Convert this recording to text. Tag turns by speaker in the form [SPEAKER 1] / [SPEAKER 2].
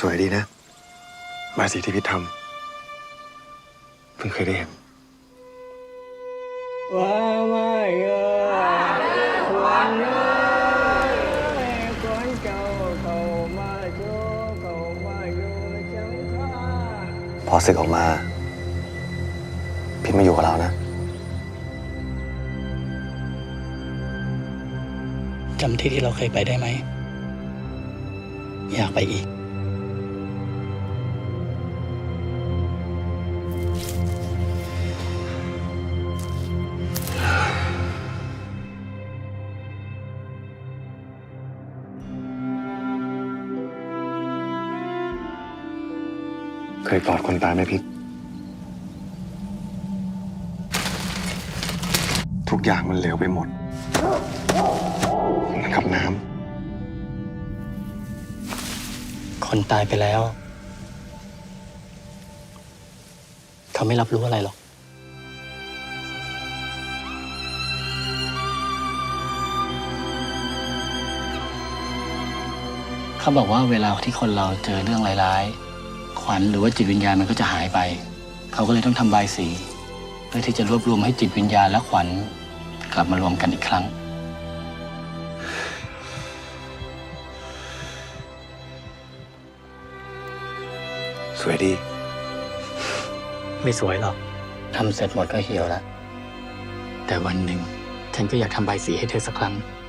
[SPEAKER 1] สวยดีนะบายสีที่พิธทำเพิ่งเคยได้เห็น
[SPEAKER 2] ว่าไม่เอ่ยควรเอ่ยควรเจ้าเข้ามาอยู่เข้ามาอยู่จังข้า
[SPEAKER 1] พอศึกออกมาพิษมาอยู่กับเรานะ
[SPEAKER 3] จำที่ที่เราเคยไปได้ไหม อยากไปอีก
[SPEAKER 1] เคยกอดคนตายไหมพิษทุกอย่างมันเหลวไปหมดเหมือนกับน้ำ
[SPEAKER 3] คนตายไปแล้ว เขาไม่รับรู้อะไรหรอกเขาบอกว่าเวลาที่คนเราเจอเรื่องร้ายๆ ขวัญหรือว่าจิตวิญญาณมันก็จะหายไป เขาก็เลยต้องทำบายสีเพื่อที่จะรวบรวมให้จิตวิญญาณและขวัญกลับมารวมกันอีกครั้งำ
[SPEAKER 1] สวยดี
[SPEAKER 3] ไม่สวยหรอกทำเสร็จหมดก็เหี่ยวแล้วแต่วันหนึ่งฉันก็อยากทำใบายสีให้เธอสักครั้ง
[SPEAKER 1] เ